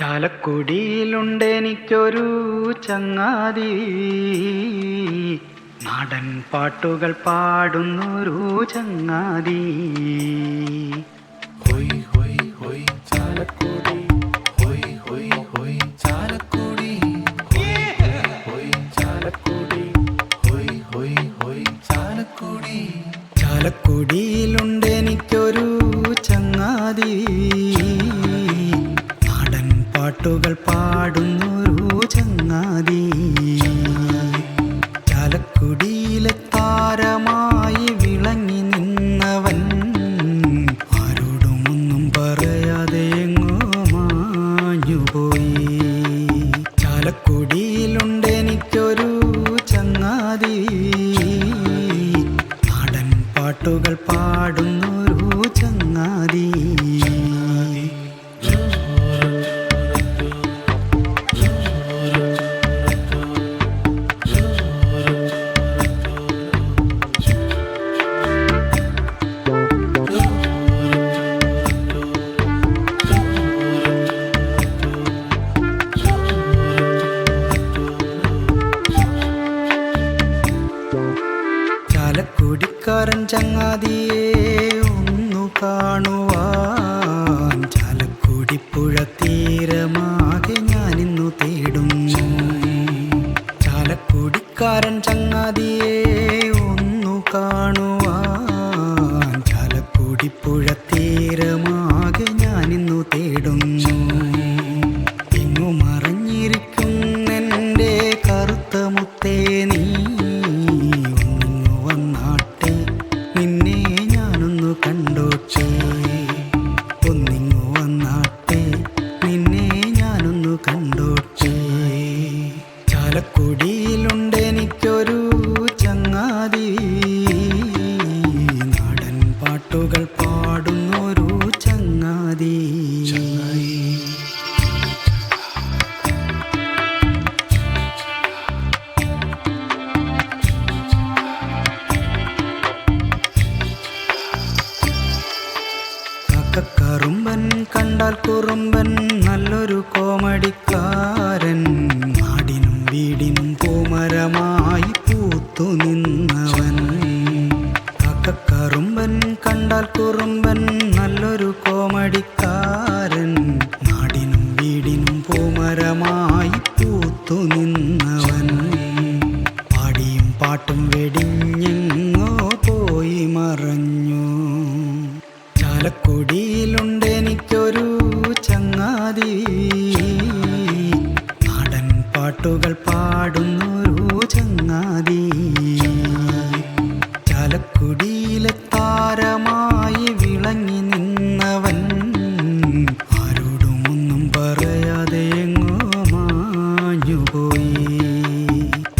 ചാലക്കുടിയിലുണ്ടെനിക്കൊരു ചങ്ങാതി. നാടൻ പാട്ടുകൾ പാടുന്നൊരു ചങ്ങാതി. ഹൊയ് ഹൊയ് ഹൊയ് ചാലക്കുടി. ഹൊയ് ഹൊയ് ഹൊയ് ചാലക്കുടി. ഹൊയ് ചാലക്കുടി. ഹൊയ് ഹൊയ് ഹൊയ് ചാലക്കുടി. ചാലക്കുടിയിലുണ്ടെനിക്കൊരു പാട്ടുകൾ പാടുന്നൊരു ചങ്ങാതി ചാലക്കുടിയിലെ താരമായി വിളങ്ങി നിന്നവൻ ആരോടുമൊന്നും പറയാതെ എങ്ങോ മാഞ്ഞുപോയി. ചാലക്കുടിയിലുണ്ടെനിക്കൊരു ചങ്ങാതി. നാടൻ പാട്ടുകൾ പാടുന്നൊരു ചങ്ങാതി ചങ്ങാതിയെ ഒന്നു കാണുവാൻ ചാലക്കുടി പുഴ തീരമാകെ ഞാനിന്നു തേടുന്നു ചാലക്കുടിക്കാരൻ ചങ്ങാതിയെ ഒന്നു കാണുവാൻ കറുമ്പൻ കണ്ടാൽ കുറുമ്പൻ നല്ലൊരു കോമടിക്കാരൻ നാടിനും വീടിനും പൂമരമായി പൂത്തു നിന്നവൻ. കറുമ്പൻ കണ്ടാൽ കുറുമ്പൻ നല്ലൊരു കോമടിക്കാരൻ നാടിനും വീടിനും പൂമരമായി പൂത്തു നിന്നവൻ. പാടിയും പാട്ടും വെടിഞ്ഞെങ്ങോ പോയി മറഞ്ഞു. ചാലക്കുടിയിലുണ്ടെനിക്കൊരു പാട്ടുകൾ പാടുന്നൊരു ചങ്ങാതി. ചലക്കുടിയിലെ താരമായി വിളങ്ങി നിന്നവൻ ആരോടുമൊന്നും പറയാതെ എങ്ങോ മാഞ്ഞുപോയി.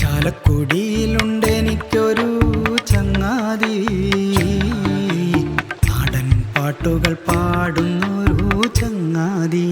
ചാലക്കുടിയിലുണ്ടെനിക്കൊരു ചങ്ങാതി. നാടൻ പാട്ടുകൾ പാടുന്നൊരു ചങ്ങാതി.